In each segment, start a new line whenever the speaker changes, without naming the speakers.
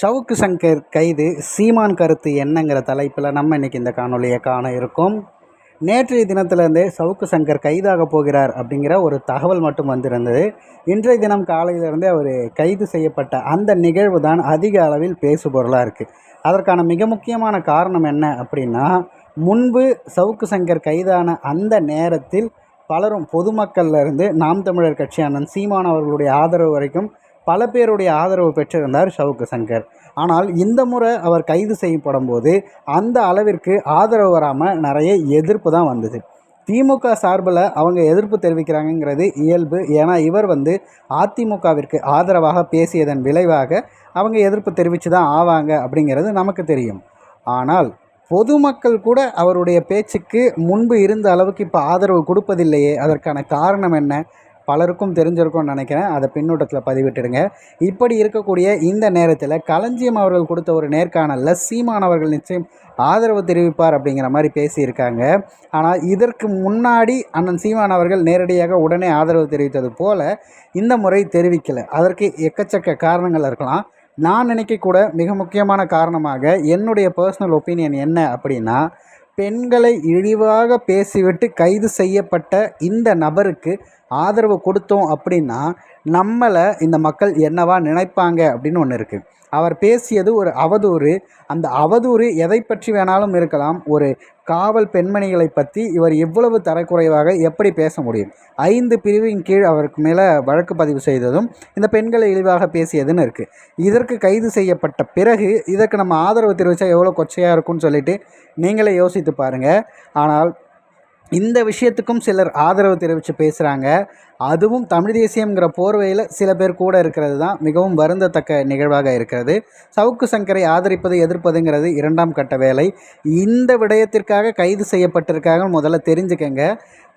சவுக்கு சங்கர் கைது சீமான் கருத்து என்னங்கிற தலைப்பில் நம்ம இன்றைக்கி இந்த காணொலியை காண இருக்கோம். நேற்றைய தினத்திலேருந்தே சவுக்கு சங்கர் கைதாக போகிறார் அப்படிங்கிற ஒரு தகவல் மட்டும் வந்திருந்தது. இன்றைய தினம் காலையிலிருந்தே அவர் கைது செய்யப்பட்ட அந்த நிகழ்வு தான் அதிக அளவில் பேசுபொருளாக இருக்குது அதற்கான மிக முக்கியமான காரணம் என்ன அப்படின்னா முன்பு சவுக்கு சங்கர் கைதான அந்த நேரத்தில் பலரும் பொதுமக்கள்லேருந்து நாம் தமிழர் கட்சியான சீமான் அவர்களுடைய ஆதரவு வரைக்கும் பல பேருடைய ஆதரவு பெற்றிருந்தார் ஷவுக்கு சங்கர். ஆனால் இந்த முறை அவர் கைது செய்யப்படும் போது அந்த அளவிற்கு ஆதரவு வராமல் நிறைய எதிர்ப்பு தான் வந்தது. திமுக சார்பில் அவங்க எதிர்ப்பு தெரிவிக்கிறாங்கங்கிறது இயல்பு. ஏன்னா இவர் வந்து அதிமுகவிற்கு ஆதரவாக பேசியதன் விளைவாக அவங்க எதிர்ப்பு தெரிவித்து தான் ஆவாங்க அப்படிங்கிறது நமக்கு தெரியும். ஆனால் பொதுமக்கள் கூட அவருடைய பேச்சுக்கு முன்பு இருந்த அளவுக்கு இப்போ ஆதரவு கொடுப்பதில்லையே. அதற்கான காரணம் என்ன? பலருக்கும் தெரிஞ்சிருக்கும்னு நினைக்கிறேன். அதை பின்னூட்டத்தில் பதிவிட்டுடுங்க. இப்படி இருக்கக்கூடிய இந்த நேரத்தில் களஞ்சியம் அவர்கள் கொடுத்த ஒரு நேர்காணலில் சீமான் அவர்கள் நிச்சயம் ஆதரவு தெரிவிப்பார் அப்படிங்கிற மாதிரி பேசியிருக்காங்க. ஆனால் இதற்கு முன்னாடி அண்ணன் சீமான் அவர்கள் நேரடியாக உடனே ஆதரவு தெரிவித்தது போல் இந்த முறை தெரிவிக்கலை. அதற்கு எக்கச்சக்க காரணங்கள் இருக்கலாம். நான் நினைக்கக்கூட மிக முக்கியமான காரணமாக என்னுடைய பர்சனல் ஒப்பீனியன் என்ன அப்படின்னா பெண்களை இழிவாக பேசிவிட்டு கைது செய்யப்பட்ட இந்த நபருக்கு ஆதரவு கொடுத்தோம் அப்படின்னா நம்மளை இந்த மக்கள் என்னவா நினைப்பாங்க அப்படின்னு ஒன்று இருக்குது அவர் பேசியது ஒரு அவதூறு. அந்த அவதூறு எதை பற்றி வேணாலும் இருக்கலாம். ஒரு காவல் பெண்மணிகளை பற்றி இவர் எவ்வளவு தரக்குறைவாக எப்படி பேச முடியும்? ஐந்து பிரிவின் கீழ் அவருக்கு மேலே வழக்கு பதிவு செய்ததும் இந்த பெண்களை இழிவாக பேசியதுன்னு இருக்குது இதற்கு கைது செய்யப்பட்ட பிறகு இதற்கு நம்ம ஆதரவு தெரிவித்தா எவ்வளோ கொச்சையாக இருக்கும்னு சொல்லிட்டு நீங்களே யோசித்து பாருங்கள் ஆனால் இந்த விஷயத்துக்கும் சிலர் ஆதரவு தெரிவித்து பேசுகிறாங்க அதுவும் தமிழ் தேசியங்கிற போர்வையில் சில பேர் கூட இருக்கிறது தான் மிகவும் வருந்தத்தக்க நிகழ்வாக இருக்கிறது. சவுக்கு சங்கரை ஆதரிப்பது எதிர்ப்பதுங்கிறது இரண்டாம் கட்ட வேலை. இந்த விடயத்திற்காக கைது செய்யப்பட்டிருக்காங்க முதல்ல தெரிஞ்சுக்கங்க.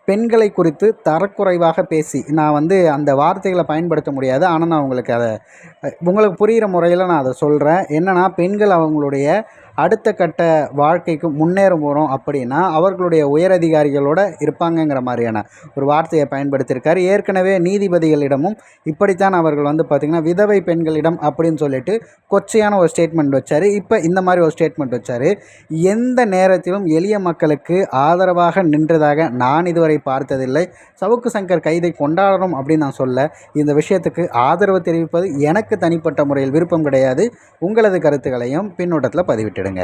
பெண்களை குறித்து தரக்குறைவாக பேசி நான் வந்து அந்த வார்த்தைகளை பயன்படுத்த முடியாது. ஆனால் நான் உங்களுக்கு அதை உங்களுக்கு புரிகிற முறையில் நான் அதை சொல்கிறேன் என்னென்னா பெண்கள் அவங்களுடைய அடுத்த கட்ட வாழ்க்கைக்கு முன்னேற போகிறோம் அப்படின்னா அவர்களுடைய உயரதிகாரிகளோட இருப்பாங்கங்கிற மாதிரியான ஒரு வார்த்தையை பயன்படுத்தியிருக்காரு. ஏற்கனவே நீதிபதிகளிடமும் இப்படித்தான் அவர்கள் வந்து பார்த்திங்கன்னா விதவை பெண்களிடம் அப்படின்னு சொல்லிட்டு கொச்சையான ஒரு ஸ்டேட்மெண்ட் வச்சார். இப்போ இந்த மாதிரி ஒரு ஸ்டேட்மெண்ட் வச்சார். எந்த நேரத்திலும் எளிய மக்களுக்கு ஆதரவாக நின்றதாக நான் இதுவரை பார்த்ததில்லை. சவுக்கு சங்கர் கைதை கொண்டாடணும் அப்படின்னு நான் சொல்ல இந்த விஷயத்துக்கு ஆதரவு தெரிவிப்பது எனக்கு தனிப்பட்ட முறையில் விருப்பம் கிடையாது. உங்களது கருத்துக்களையும் பின்னோட்டத்தில் பதிவிட்டு விட்டுடுங்க